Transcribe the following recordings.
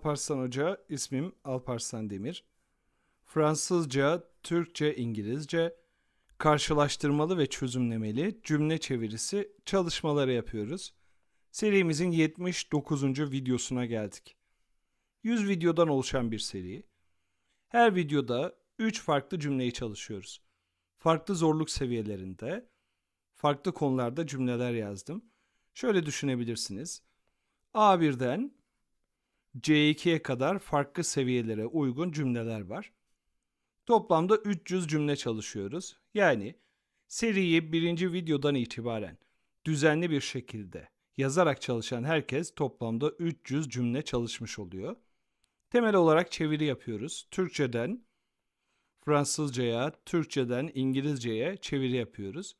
Alparslan Hoca, ismim Alparslan Demir. Fransızca, Türkçe, İngilizce karşılaştırmalı ve çözümlemeli cümle çevirisi çalışmaları yapıyoruz. Serimizin 79. videosuna geldik. 100 videodan oluşan bir seri. Her videoda 3 farklı cümleyi çalışıyoruz. Farklı zorluk seviyelerinde, farklı konularda cümleler yazdım. Şöyle düşünebilirsiniz. A1'den C2'ye kadar farklı seviyelere uygun cümleler var. Toplamda 300 cümle çalışıyoruz. Yani seriyi birinci videodan itibaren düzenli bir şekilde yazarak çalışan herkes toplamda 300 cümle çalışmış oluyor. Temel olarak çeviri yapıyoruz. Türkçeden Fransızcaya, Türkçeden İngilizceye çeviri yapıyoruz.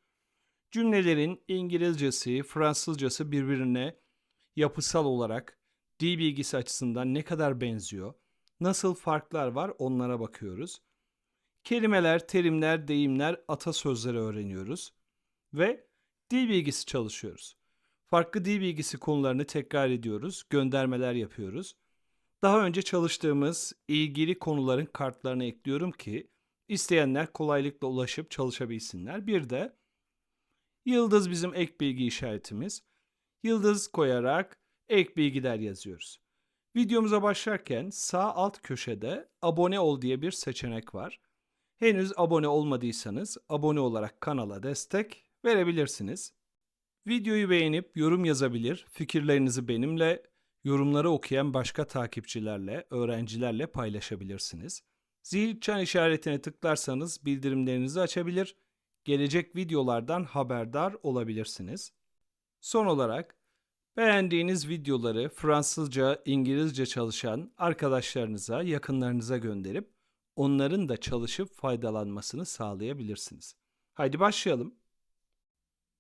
Cümlelerin İngilizcesi, Fransızcası birbirine yapısal olarak dil bilgisi açısından ne kadar benziyor, nasıl farklar var onlara bakıyoruz. Kelimeler, terimler, deyimler, atasözleri öğreniyoruz ve dil bilgisi çalışıyoruz. Farklı dil bilgisi konularını tekrar ediyoruz, göndermeler yapıyoruz. Daha önce çalıştığımız ilgili konuların kartlarını ekliyorum ki isteyenler kolaylıkla ulaşıp çalışabilsinler. Bir de yıldız bizim ek bilgi işaretimiz. Yıldız koyarak ek bilgiler yazıyoruz. Videomuza başlarken sağ alt köşede abone ol diye bir seçenek var. Henüz abone olmadıysanız abone olarak kanala destek verebilirsiniz. Videoyu beğenip yorum yazabilir, fikirlerinizi benimle, yorumları okuyan başka takipçilerle, öğrencilerle paylaşabilirsiniz. Zil çan işaretine tıklarsanız bildirimlerinizi açabilir, gelecek videolardan haberdar olabilirsiniz. Son olarak beğendiğiniz videoları Fransızca, İngilizce çalışan arkadaşlarınıza, yakınlarınıza gönderip onların da çalışıp faydalanmasını sağlayabilirsiniz. Haydi başlayalım.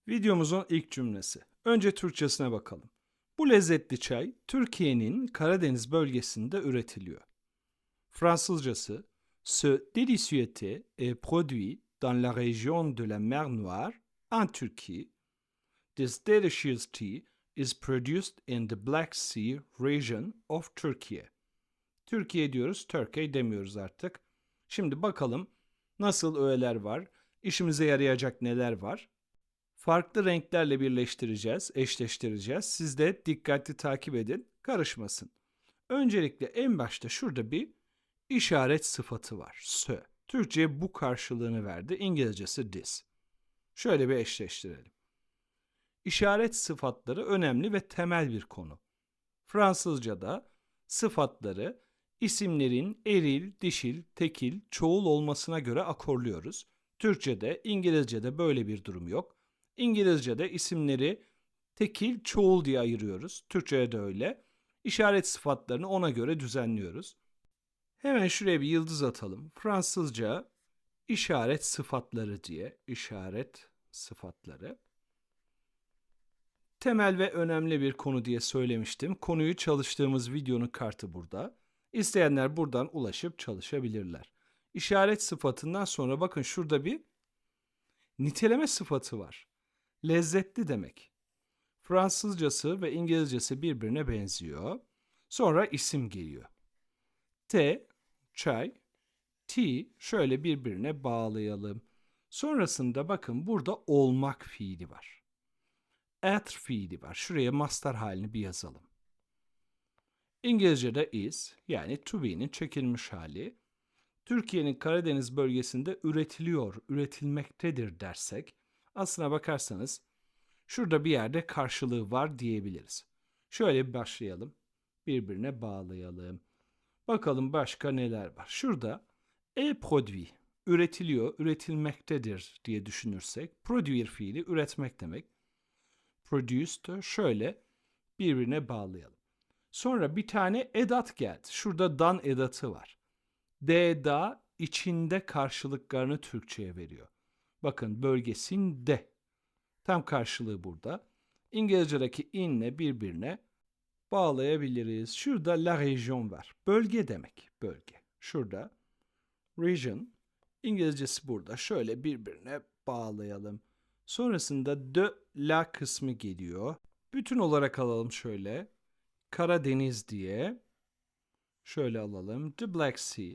Videomuzun ilk cümlesi. Önce Türkçesine bakalım. Bu lezzetli çay Türkiye'nin Karadeniz bölgesinde üretiliyor. Fransızcası Ce délicieux thé est produit dans la région de la mer Noire en Turquie. This delicious tea is produced in the Black Sea region of Turkey. Türkiye diyoruz, Turkey demiyoruz artık. Şimdi bakalım nasıl öğeler var, işimize yarayacak neler var. Farklı renklerle birleştireceğiz, eşleştireceğiz. Siz de dikkatli takip edin, karışmasın. Öncelikle en başta şurada bir işaret sıfatı var. Sö. Türkçe bu karşılığını verdi. İngilizcesi this. Şöyle bir eşleştirelim. İşaret sıfatları önemli ve temel bir konu. Fransızca'da sıfatları isimlerin eril, dişil, tekil, çoğul olmasına göre akorluyoruz. Türkçe'de, İngilizce'de böyle bir durum yok. İngilizce'de isimleri tekil, çoğul diye ayırıyoruz. Türkçe'de de öyle. İşaret sıfatlarını ona göre düzenliyoruz. Hemen şuraya bir yıldız atalım. Fransızca işaret sıfatları diye işaret sıfatları. Temel ve önemli bir konu diye söylemiştim. Konuyu çalıştığımız videonun kartı burada. İsteyenler buradan ulaşıp çalışabilirler. İşaret sıfatından sonra bakın şurada bir niteleme sıfatı var. Lezzetli demek. Fransızcası ve İngilizcesi birbirine benziyor. Sonra isim geliyor. T, çay, T şöyle birbirine bağlayalım. Sonrasında bakın burada olmak fiili var. At fiili var. Şuraya master halini bir yazalım. İngilizce'de is yani to be'nin çekilmiş hali. Türkiye'nin Karadeniz bölgesinde üretiliyor, üretilmektedir dersek aslına bakarsanız şurada bir yerde karşılığı var diyebiliriz. Şöyle bir başlayalım. Birbirine bağlayalım. Bakalım başka neler var. Şurada e produit üretiliyor, üretilmektedir diye düşünürsek produire fiili üretmek demek. Produced şöyle birbirine bağlayalım. Sonra bir tane edat geldi. Şurada dan edatı var. D da içinde karşılıklarını Türkçe'ye veriyor. Bakın bölgesinde. Tam karşılığı burada. İngilizce'deki inle birbirine bağlayabiliriz. Şurada la region var. Bölge demek. Bölge. Şurada region. İngilizcesi burada. Şöyle birbirine bağlayalım. Sonrasında de la kısmı geliyor. Bütün olarak alalım şöyle. Karadeniz diye. Şöyle alalım. The Black Sea.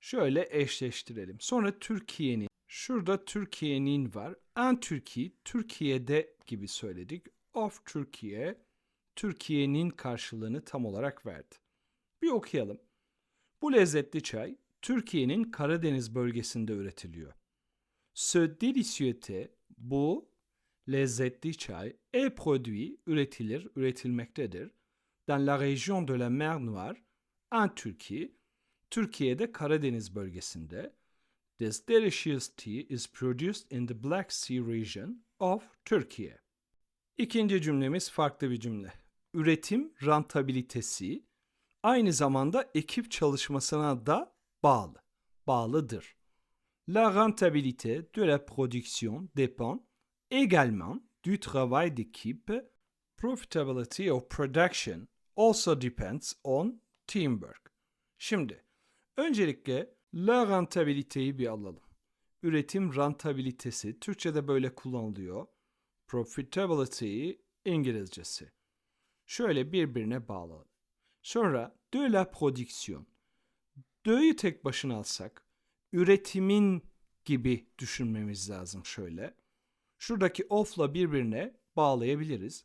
Şöyle eşleştirelim. Sonra Türkiye'nin. Şurada Türkiye'nin var. En Türkiye, Türkiye'de gibi söyledik. Of Türkiye, Türkiye'nin karşılığını tam olarak verdi. Bir okuyalım. Bu lezzetli çay Türkiye'nin Karadeniz bölgesinde üretiliyor. Ce délicieux bu lezzetli çay, est produit, üretilir, üretilmektedir. Dans la région de la Mer Noire, en Türkiye, Türkiye'de Karadeniz bölgesinde. This delicious tea is produced in the Black Sea region of Turkey. İkinci cümlemiz farklı bir cümle. Üretim rentabilitesi aynı zamanda ekip çalışmasına da bağlı, bağlıdır. La rentabilité de la production dépend également du travail d'équipe. Profitability of production also depends on teamwork. Şimdi öncelikle la rentabiliteyi bir alalım. Üretim rentabilitesi Türkçe'de böyle kullanılıyor. Profitability İngilizcesi. Şöyle birbirine bağlı. Sonra de la production. De'yi tek başına alsak üretimin gibi düşünmemiz lazım şöyle. Şuradaki of'la birbirine bağlayabiliriz.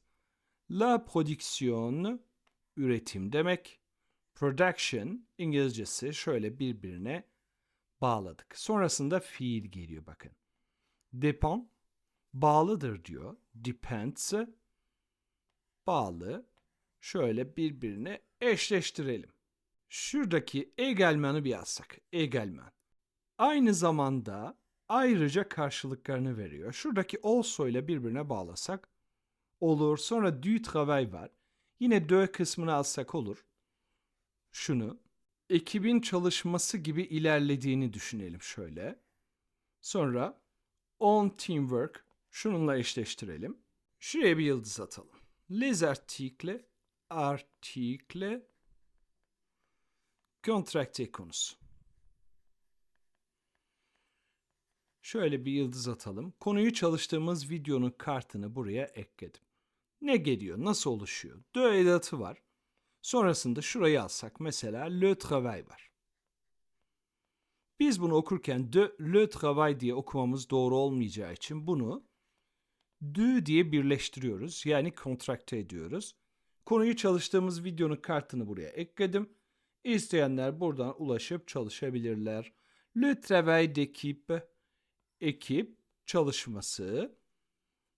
La production üretim demek. Production İngilizcesi şöyle birbirine bağladık. Sonrasında fiil geliyor bakın. Depend bağlıdır diyor. Depends bağlı. Şöyle birbirine eşleştirelim. Şuradaki egelmanı bir yazsak. Egelman. Aynı zamanda ayrıca karşılıklarını veriyor. Şuradaki also ile birbirine bağlasak olur. Sonra du travail var. Yine de kısmını alsak olur. Şunu ekibin çalışması gibi ilerlediğini düşünelim şöyle. Sonra on teamwork şununla eşleştirelim. Şuraya bir yıldız atalım. Les articles, article, kontrakte konusu. Şöyle bir yıldız atalım. Konuyu çalıştığımız videonun kartını buraya ekledim. Ne geliyor? Nasıl oluşuyor? De edatı var. Sonrasında şurayı alsak mesela le travail var. Biz bunu okurken de le travail diye okumamız doğru olmayacağı için bunu de diye birleştiriyoruz. Yani kontrakte ediyoruz. Konuyu çalıştığımız videonun kartını buraya ekledim. İsteyenler buradan ulaşıp çalışabilirler. Le travail d'équipe ekip çalışması.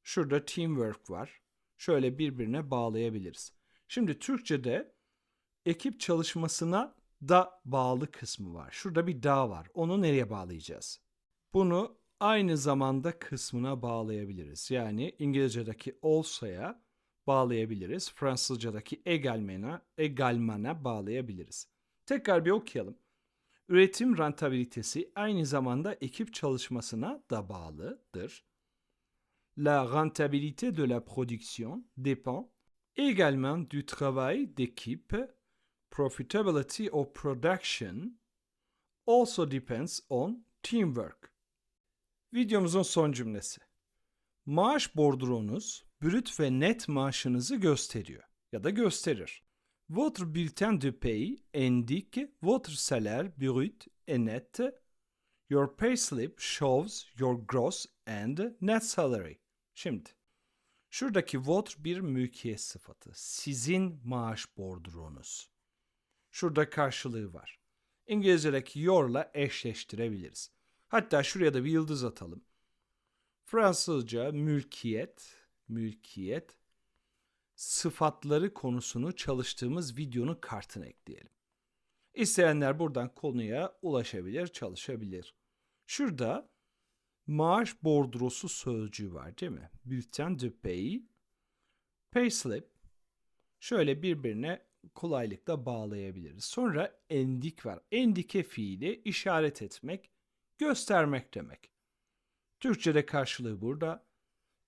Şurada teamwork var. Şöyle birbirine bağlayabiliriz. Şimdi Türkçe'de ekip çalışmasına da bağlı kısmı var. Şurada bir da var. Onu nereye bağlayacağız? Bunu aynı zamanda kısmına bağlayabiliriz. Yani İngilizce'deki also'ya bağlayabiliriz. Fransızca'daki egalmana, egalmana bağlayabiliriz. Tekrar bir okuyalım. Üretim rentabilitesi aynı zamanda ekip çalışmasına da bağlıdır. La rentabilité de la production dépend également du travail d'équipe. Profitability of production also depends on teamwork. Videomuzun son cümlesi. Maaş bordronuz brüt ve net maaşınızı gösteriyor ya da gösterir. Votre bulletin de paye indique votre salaire brut et net. Your payslip shows your gross and net salary. Şimdi şuradaki votre bir mülkiyet sıfatı. Sizin maaş bordronuz. Şurada karşılığı var. İngilizce'deki your'la eşleştirebiliriz. Hatta şuraya da bir yıldız atalım. Fransızca mülkiyet, mülkiyet sıfatları konusunu çalıştığımız videonun kartına ekleyelim. İsteyenler buradan konuya ulaşabilir, çalışabilir. Şurada maaş bordrosu sözcüğü var değil mi? Bulletin de paye, payslip. Şöyle birbirine kolaylıkla bağlayabiliriz. Sonra endik var. Endike fiili işaret etmek, göstermek demek. Türkçe'de karşılığı burada.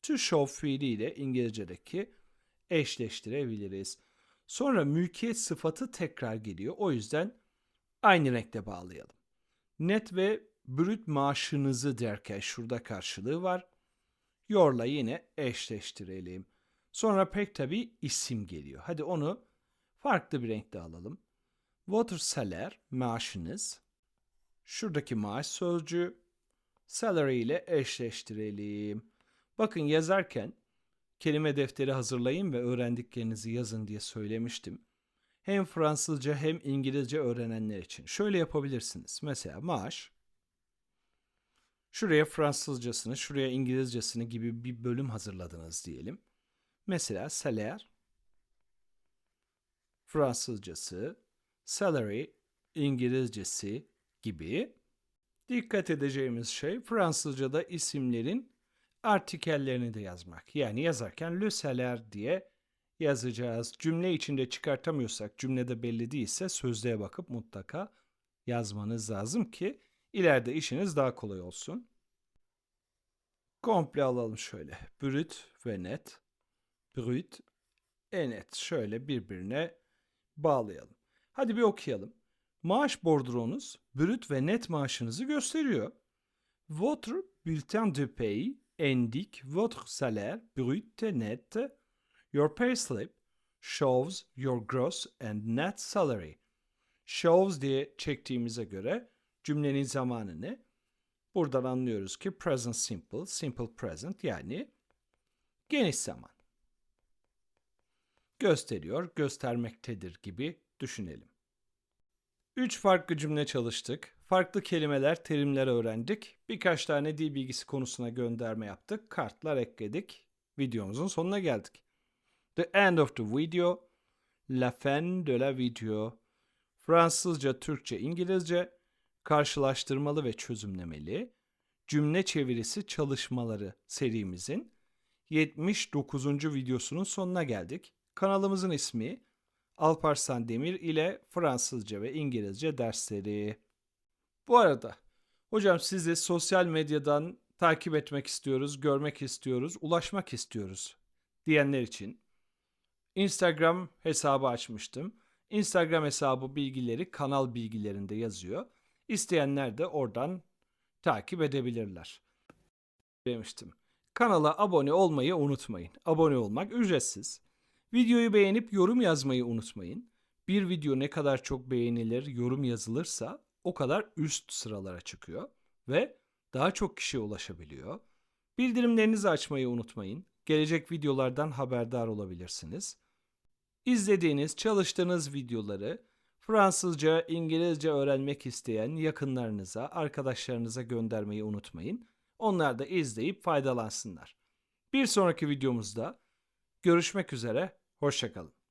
To show fiiliyle İngilizce'deki eşleştirebiliriz. Sonra mülkiyet sıfatı tekrar geliyor. O yüzden aynı renkte bağlayalım. Net ve brüt maaşınızı derken şurada karşılığı var. Yor'la yine Votre salaire maaşınız. Şuradaki maaş sözcüğü salary ile eşleştirelim. Bakın yazarken kelime defteri hazırlayın ve öğrendiklerinizi yazın diye söylemiştim. Hem Fransızca hem İngilizce öğrenenler için. Şöyle yapabilirsiniz. Mesela maaş. Şuraya Fransızcasını, şuraya İngilizcesini gibi bir bölüm hazırladınız diyelim. Mesela salaire Fransızcası, salary İngilizcesi gibi. Dikkat edeceğimiz şey Fransızca'da isimlerin artikellerini de yazmak. Yani yazarken le salaire diye yazacağız. Cümle içinde çıkartamıyorsak, cümlede belli değilse sözlüğe bakıp mutlaka yazmanız lazım ki ileride işiniz daha kolay olsun. Komple alalım şöyle. Brüt ve net. Brüt e net. Şöyle birbirine bağlayalım. Hadi bir okuyalım. Maaş bordronuz brüt ve net maaşınızı gösteriyor. Votre bulletin de paye indique votre salaire brut et net. Your payslip shows your gross and net salary. Shows diye çektiğimize göre cümlenin zamanı ne? Buradan anlıyoruz ki present simple, simple present yani geniş zaman. Gösteriyor, göstermektedir gibi düşünelim. Üç farklı cümle çalıştık. Farklı kelimeler, terimler öğrendik. Birkaç tane dil bilgisi konusuna gönderme yaptık. Kartlar ekledik. Videomuzun sonuna geldik. The end of the video. La fin de la video. Fransızca, Türkçe, İngilizce karşılaştırmalı ve çözümlemeli cümle çevirisi çalışmaları serimizin 79. videosunun sonuna geldik. Kanalımızın ismi Alparslan Demir ile Fransızca ve İngilizce dersleri. Bu arada hocam sizi sosyal medyadan takip etmek istiyoruz, görmek istiyoruz, ulaşmak istiyoruz diyenler için Instagram hesabı açmıştım. Instagram hesabı bilgileri kanal bilgilerinde yazıyor. İsteyenler de oradan takip edebilirler. Demiştim. Kanala abone olmayı unutmayın. Abone olmak ücretsiz. Videoyu beğenip yorum yazmayı unutmayın. Bir video ne kadar çok beğenilir, yorum yazılırsa o kadar üst sıralara çıkıyor ve daha çok kişiye ulaşabiliyor. Bildirimlerinizi açmayı unutmayın. Gelecek videolardan haberdar olabilirsiniz. İzlediğiniz, çalıştığınız videoları Fransızca, İngilizce öğrenmek isteyen yakınlarınıza, arkadaşlarınıza göndermeyi unutmayın. Onlar da izleyip faydalansınlar. Bir sonraki videomuzda görüşmek üzere, hoşçakalın.